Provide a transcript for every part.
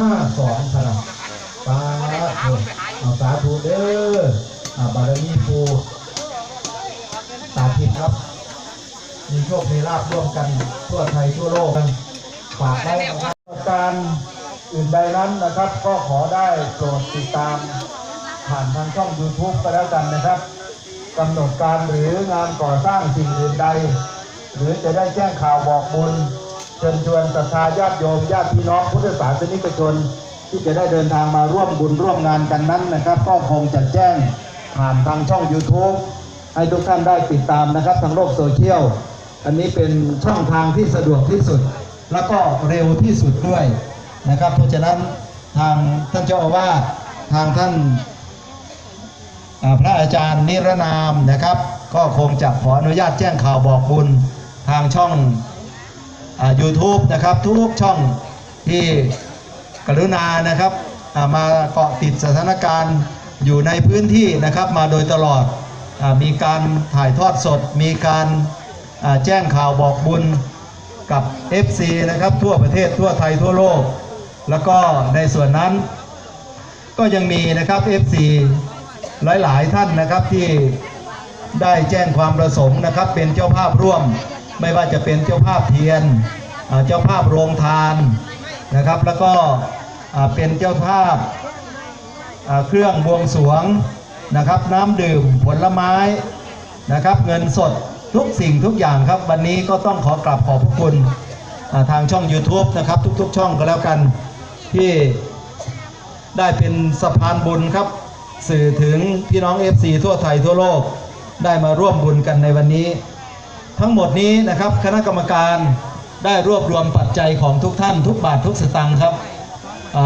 ห้าสองพลังปาเอะเอาสาธุเด้อาบารมีปูตาทิพย์ครับ มีโชคมีลาบร่วมกันทั่วไทยทั่วโลกกันฝากไว้นะครับการอื่นใดนั้นนะครับ ก็ขอได้โปรดติดตาม ผ่านทางช่อง YouTube ก็แล้วกันนะครับกำหนดการหรืองานก่อสร้างสิ่งอื่นใด หรือจะได้แจ้งข่าวบอกบุญ เชิญชวนศรัทธาญาติโยมญาติพี่น้องพุทธศาสนิกชน ที่จะได้เดินทางมาร่วมบุญร่วมงานกันนั้นนะครับ ก็คงจะแจ้งผ่านทางช่อง YouTube ให้ทุกท่านได้ติดตามนะครับ ทางโลกโซเชียลอันนี้เป็นช่องทางที่สะดวกที่สุด แล้วก็เร็วที่สุดด้วยนะครับ เพราะฉะนั้นทางท่านเจ้าอาวาสทางท่านพระอาจารย์นิรนามนะครับ ก็คงจะขออนุญาตแจ้งข่าวบอกบุญทางช่อง YouTube นะครับทุกช่องที่กรุณานะครับอ่ามาเกาะติดสถานการณ์อยู่ในพื้นที่นะครับมาโดยตลอดอามีการถ่ายทอดสด มีการอ่าแจ้งข่าวบอกบุญกับ FC นะครับทั่วประเทศทั่วไทยทั่วโลก แล้วก็ในส่วนนั้น ก็ยังมีนะครับ FC หลาย ๆ ท่านนะครับที่ได้แจ้งความประสงค์นะครับเป็นเจ้าภาพร่วม ไม่ว่าจะเป็นเจ้าภาพเทียนเจ้าภาพโรงทานนะครับ แล้วก็เป็นเจ้าภาพเครื่องบวงสรวงนะครับ น้ำดื่มผลไม้นะครับ เงินสดทุกสิ่งทุกอย่างครับ วันนี้ก็ต้องขอกราบขอบพระคุณทางช่อง YouTube นะครับ ทุกๆ ช่องก็แล้วกันที่ได้เป็นสะพานบุญครับ สื่อถึงพี่น้อง FC ทั่วไทยทั่วโลกได้มาร่วมบุญกันในวันนี้ ทั้งหมดนี้นะครับคณะกรรมการได้รวบรวมปัจจัยของทุกท่าน ทุกบาททุกสตางค์ครับ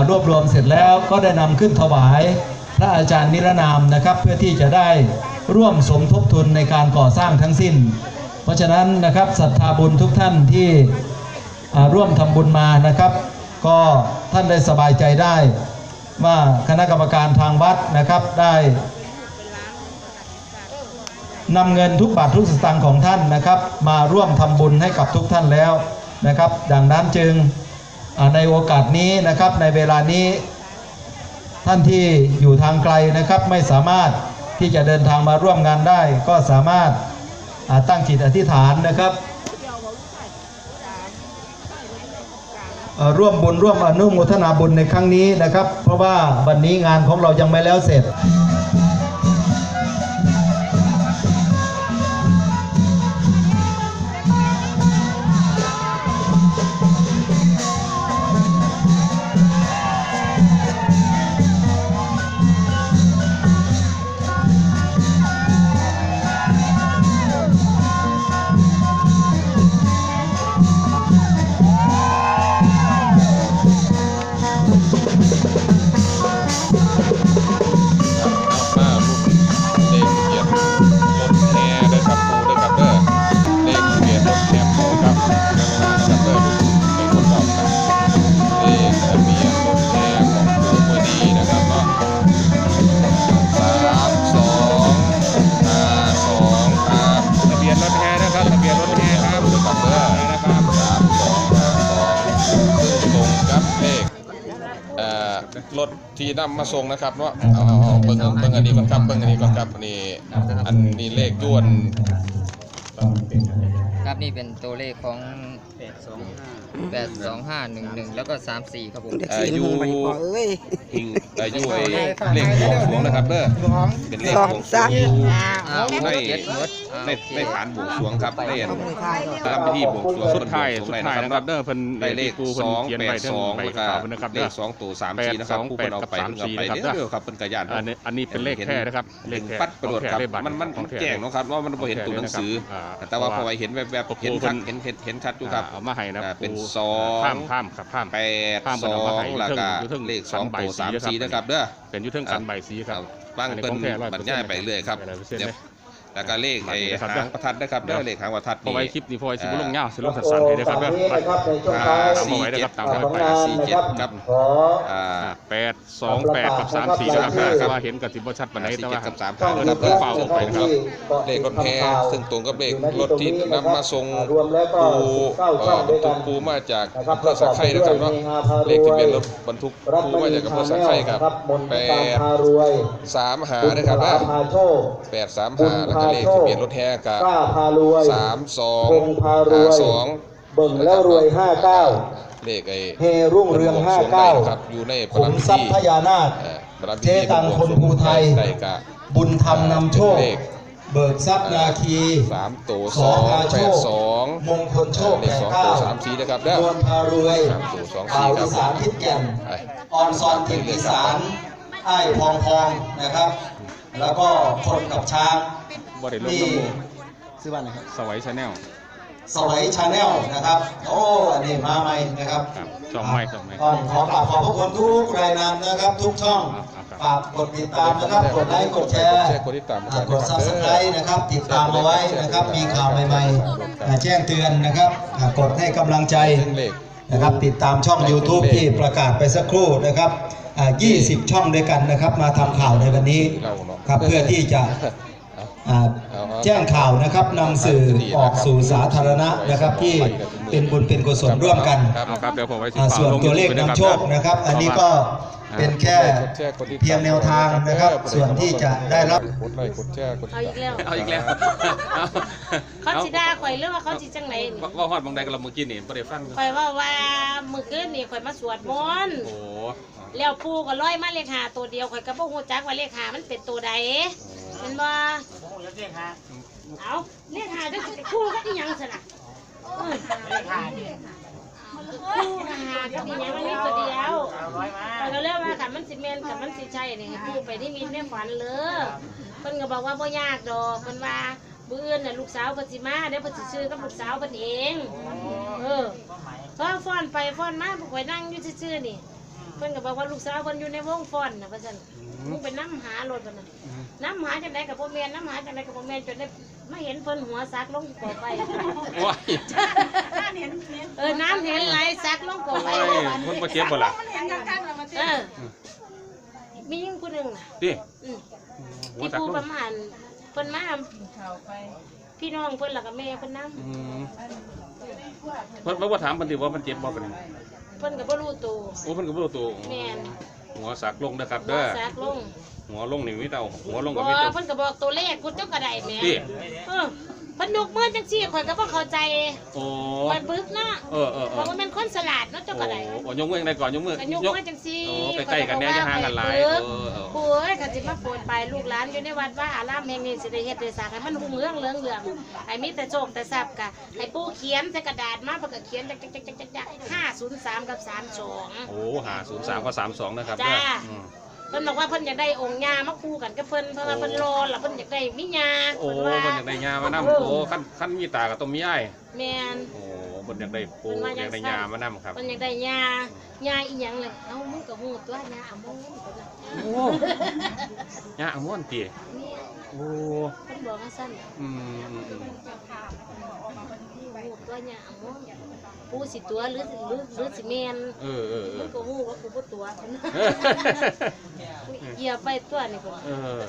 รวบรวมเสร็จแล้วก็ได้นำขึ้นถวาย พระอาจารย์นิรนามนะครับ เพื่อที่จะได้ร่วมสมทบทุนในการก่อสร้างทั้งสิ้น เพราะฉะนั้นนะครับศรัทธาบุญทุกท่านที่ร่วมทำบุญมานะครับ ก็ท่านได้สบายใจได้ ว่าคณะกรรมการทางวัดนะครับได้ นำเงินทุกบาททุกสตางค์ของท่านนะครับ มาร่วมทำบุญให้กับทุกท่านแล้วนะครับ ดังนั้นจึงในโอกาสนี้นะครับในเวลานี้ ท่านที่อยู่ทางไกลนะครับไม่สามารถที่จะเดินทางมาร่วมงานได้ ก็สามารถตั้งจิตอธิษฐานนะครับ ร่วมบุญร่วมอนุโมทนาบุญในครั้งนี้นะครับ เพราะว่าวันนี้งานของเรายังไม่แล้วเสร็จ รถที่นำมาส่งนะครับเนาะเอาเอาเอาเบิ่งเบิ่งอันนี้ก่อนครับเบิ่งอันนี้ก่อนครับนี่อันนี้เลขยวน ครับนี่เป็นตัวเลขของ 82511 แล้วก็ 34 ครับผมเอ่ออยู่เอ้ย หิงเอ่ออยู่ไอ้เลขบวงสรวงนะครับเด้อเป็นเลขบวงสรวงอยู่อ่าในเจ็ดหมดอ่าในโอเคในฐานบวงสรวงครับในอันต้องมือทายก่อนทำพิธีบวงสรวงสุดท้ายบวงสรวงสุดท้ายนะครับเด้อเพิ่นได้เลขปูสเพิ่นองเขียนแปไว้ดเทิงสองใบแล้วก็ขาวนะครับเลเด้อ ขสองตัวสามสี่นะครับแปดสองผู้คนเอาไปแปดกับเพิ่นเอาไปสามสี่นะครับเด้อครับเพิ่นกระยาน อันนี้อันนี้เป็นเลขแท้นะครับเลขแท้ปัดประโดดครับ ของแท้ได้บัตรมันมันของแท้แจ้งเนาะครับว่ามันบ่เห็นตัวหนังสืออ่าแต่ว่าพอไปเห็นแวบโอ้ๆโหเห็นชัดเพิ่เห็นนเห็นเห็นชัดอยู่ครับเอามาให้นะอ่าเป็นปูสองข้ามข้ามครับข้ามแปดข้ามสมันอเอามาให้งแล้วก็อยู่เทิงเลขสองใบตัวสีสามนะครับสีนะครับเด้อเป็นอยุทธงกันใบสีครับบ้างอันนี้เป็นของแท้100%บรรยายไปเรื่อยครับ100%เดี๋ยวเลย แล้วก็เลขไอ้นะครับหางประทัดนะครับเด้อเลขหางประทัดพอไว้นี่คลิปนี้พอไว้สิบุลงเงาสิลงสั้นๆให้นะครับเด้อโอ้ฝั่งนี้นะครับในช่วงท้ายเอาไว้นะครับตามขที่องไปงานสี่นะเจ็คดรับครับขออ่าแปดสองแปดกับสามสี่นะครับแต่ว่าเห็นกับสิบชัดปานใดสี่แต่เจ็ว่าดกับสามช่หาองงนะครับยูเด้อทูบเฝ้าออกไปนะครับเลขรถแห่ซึ่งตรงกับเลขอยู่ในรถที่ตงนำมาส่งรวมแล้วก็ปูเก้าเอ่ช่องอด้วยกันปูมาจากนะครับอำเภอสักไข่นะครับเนาะประกอบไปด้วยเลขทะเบียนรถบรรทุกรัฐปูมมาณีจากอำเภชาอแนสักลไข่ครับนะครับมนต์แปตามดพารวยสามหาบุญนะครับพานะพาโชคแปดสามบุหาญแล้วพาก็เลขโชทะคเบียนรถแห่กับกล้าพารวยสามสองพงพารวยสองเบิ่งแล้วรวยห้าเก้าเลขไอ้เฮรุ่งเรืองห้าเก้าครับอยู่ในปขุระมพิทรัพธีย์พญานาคเอ่อประพิเจธีตังคนภูไทยได้กะบุญธรรมนำโชคเลขเบิกทรัพย์นาคีสามตัวสสอองงพาโชแปดคสองมงคลโชคเลขแปดสองเก้าตัวสามสี่นะครับเด้อนวลพารวยสามตัวสองสี่ข่าวครัอีบสานทิศแก่นไปออนซอนทิศอีสานไอ้ายพองพองนะครับ แล้วก็คนกับช้าง บ่ได้ลงนี่น้ำมูซื้อบ้านนะครับสวัยชาแนลสวัยชาแนลนะครับ โอ้อันนี้มาใหม่นะครับครับช่องใหม่ช่องใหม่ ก่อนขอกราบขอบพระคุณทุกรายนามนะครับ ทุกช่องครับครับฝากกดติดตามนะครับกดไลค์กดแชร์กดติดตามอ่ากดซับสไครต์นะครับ ติดตามเอาไว้นะครับ มีข่าวใหม่ๆอ่าแจ้งเตือนนะครับอ่ากดให้กำลังใจ ซึ่งเลข นะครับติดตามช่อง YouTube ที่ประกาศไปสักครู่นะครับอ่า20 ช่องด้วยกันนะครับ มาทำข่าวในวันนี้เราเนาะครับเพื่อที่จะ แจ้งข่าวนะครับนำสื่อออกสู่สาธารณะนะครับที่เป็นบุญเป็นกุศลร่วมกันส่วนตัวเลขนำโชคนะครับ อันนี้ก็เป็นแค่เพียงแนวทางนะครับ ส่วนที่จะได้รับกดไลค์กดแชร์กดเอาอีกแล้ว เอาอีกแล้วเขาสิด่าข่อยเรื่องว่าเขาสิจังไหนว่าฮอดบางใดกับเราเมื่อกี้นี่บ่ได้ฟังข่อยว่าว่ามื้อคืนนี่ข่อยมาสวดมนต์โอ้แล้วปูก็ร้อยมาเลขาตัวเดียวข่อยก็บ่ฮู้จักว่าเลขามันเป็นตัวใดเห็นบ่า เอาเลขหาจังสิคู่กับอีหยังซั่นน่ะเออเลขหาคู่กับหากับอีหยังมันมีตัวเดียวข่อยก็เรียกว่าคันมันสิแม่นคันมันสิใช่นี่ให้ปู่ไปที่มีในฝันเลยเพิ่นก็บอกว่าบ่ยากดอกเพิ่นว่ามื้ออื่นน่ะลูกสาวเพิ่นสิมาเดี๋ยวเพิ่นสิซื้อกับลูกสาวเพิ่นเอง เออพอฟ้อนไปฟ้อนมาพวกข่อยนั่งอยู่ซื่อๆนี่เพิ่นก็บอกว่าลูกสาวเพิ่นอยู่ในวงฟ้อนน่ะว่าซั่น มึงไปนํหารถเพิ่นน่ะนํหาจังได๋ก็บ่แม่นนํหาจังได๋ก็บ่แม่นจนได้มาเห็นเพิ่นหัวซักลงก่อไฟว้ายเออน้ำเห็นไหลซักลงก่อไฟโอ้ยเพิ่นบ่เจ็บบ่ล่ะเออมียิ่งผู้หนึงน่ะดิอืมหัวที่จักผู้ลปงระมาณเพิ่นมาพี่น้องเพิ่นแล้วก็แม่เพิ่นนํอืมเพิ่นบ่ว่าถามเพิ่นสิว่ามันเจ็บบ่เป็นเพิ่นก็บ่รู้ตัวโอ้เพิ่นก็บ่รู้ตัวแม่น หัวสักลงนะครับหัวเด้อซักลงหัวลงนี่มีแต่เอาหัวลงบก็อมีแต่เพิ่นก็บอกตัวเลขกูเจ้าก็ได้แหม่ดิเออ เพิ่นยกมือจังซี่ข่อยก็บ่เข้าใจโอ้ข่อยบึกเนาะเออเออเอบอกอว่าเป็นคนสลัดเนาะเจ้าก็ได้โอ้โอ้ยกมือยังไงก่อนยกมือกันยกมือจังซี่โอ้ใกล้ๆกันแน่จะห่างกันหลายเออเออโอ้ยก็สิมาโปรดไปลูกหลานอยู่ในวัดว่าอารามแห่งนี้สิได้เฮ็ดได้สร้างให้มันรุ่งเรืองเรืองเรืองให้มีแต่โชคแต่ทรัพย์กะให้ปู่เขียนใส่กระดาษมาเพิ่นก็เขียนจักๆๆๆ503 กับ 32 โอ้หาศูนย์สามกับสามสองนะครับจ้าเด้ออืมเพิ่นบอกว่าเพิ่นอยากได้องค์ย่ามาคู่กันกับเพิ่นเพราะว่าเพิ่นรอแล้วเพิ่นอยากได้มิญาโอ้เพิ่นว่าบนอยากได้ยามานํเออโอ้ขั้นขั้นมีตากับต้องมีไอ้ายแม่นโอ้บนอยากได้ปูเพิ่นว่าอยากได้จังซั่นยามานํครับมันอยากได้ยายาอีหยังเลยเอ้ามึงก็หูตัวยาอะมงเพิ่นน่ะโอ้ยาอม่วนตีนี่ โอ้เพิ่นบอกว่าซั่นอืมอืมอืมหูตัวยาอะมงกูสิตัวหรือสิหรือหรือสิแม่นเออเออเอมึองก็หูว่ากูบ่ตัวเพิ่นเหยียบไปตัวนี่เพิ่นเออ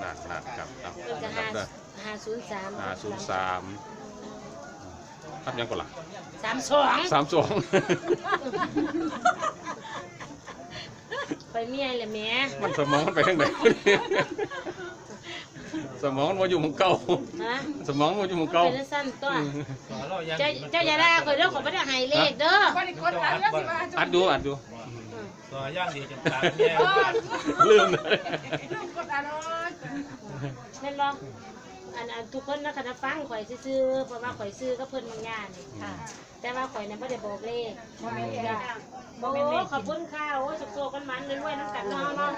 หนักหนักครับเอาเพิ่นก็ครัหาบเด้อหาศูนย์สามห้าศูนย์สามครับยังก่อนล่ะสามสองสามสองไปเมียเลยแหม่มันสมองมันไปทางไหน สมองมันมาอยู่หมุงเก่า ฮะสมองมันอยู่หมุงไปเก่าได้สั้นตัวเจ้าเจ้าอย่าด่าข่อยเด้อข่อยบ่ได้ให้เลขเด้ออัดดูอัดดูตัวย่างดีจนตาแย่ลืมเลยแม่นบ่อันอันทุกคนนะคณะฟังข่อยซื่อๆเพราะว่าข่อยซื้อก็เพิ่นบางอย่างนี่ แต่ว่าข่อยนั้นบ่ได้บอกเลขจ้ะโอ้ขอบคุณค่ะโอ้สุขโซกันมันรวยๆน้ำกันเนาะเนาะ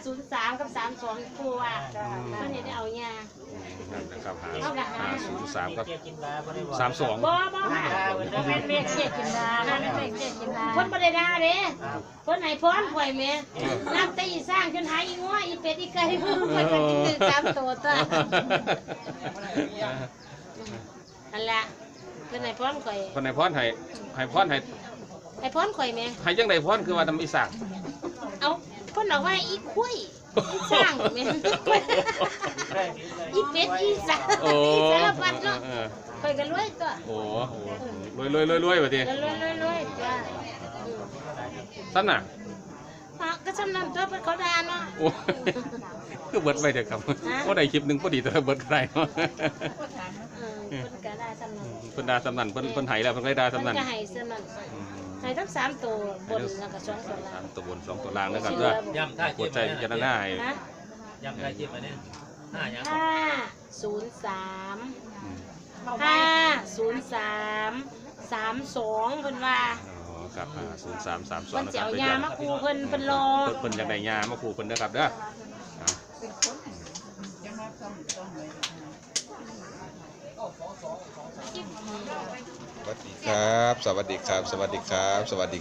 503กับ32ครูอะเพิ่นนี่ได้เอายานั่นนะครับหาเอาละหาหาศูนย์สามกับเกียกินลาบ่ได้บอกสามสองบ่บ่ค่ะแม่นเมฆเจ็ดกินดาแม่นเมฆเจ็ดกินดาเพิ่นบ่ได้ด่าเด้เพิ่นให้พรข่อยแม่นับแต่อีสร้างจนหายอีงัวอีเป็ดอีไก่เพิ่นข่อยก็สิถึงสามตัวตัวนั่นแหละ เพิ่นให้พรข่อยคนไหนพรให้ให้พรให้ให้พรข่อยแหม่ให้จังไดพรคือว่าทำอีสานเอาเพิ่นบอกว่าอีคุยอีสร้างแหม่อีเป็ดอีสานโอ้อีสารพัดเนาะเออข่อยก็รวยตัวโอ้โหรวยรวยรวยรวยว่าทีรวยรวยรวยรวยจ้าสั้นน่ะอะก็จำนำตัวเพิ่นเขาด่าเนาะ โอ้คือเบิดไปเถอะครับฮะก็ได้คลิปหนึ่งพอดีแต่เบิดก็ได้เนาะ เออ เพิ่นก็ด่าจำนำเพิ่นดาสำนันเพิ่นเพิ่นไห้แล้วเพิ่นก็ได้ดาเพิ่นสำนันก็ให้เสื้อนั่นให้ทั้งสามตัวบนแล้วก็สองตัวล่าสาง มตัวบนสองตัวล่างนะครับเด้อย่ำท่าปวเจ็ดบใจมาพิเนี่ยจารณาให้นะย่ำท่าเจ็บมาเนี่ยห้ายังห้าศูนย์สามอืมห้าศูนย์สามสามสองเพิ่นว่าอ๋อครับอ่าศูนย์สามสามสองเพิ่นนะสิครับเอายามาคูเพิ่นเพิ่นรอ เพิ่นเพิ่นอยากได้ยามาขู่เพิ่นเด้อครับเด้ออ่า สวัสดีครับ สวัสดีครับ สวัสดีครับ สวัสดี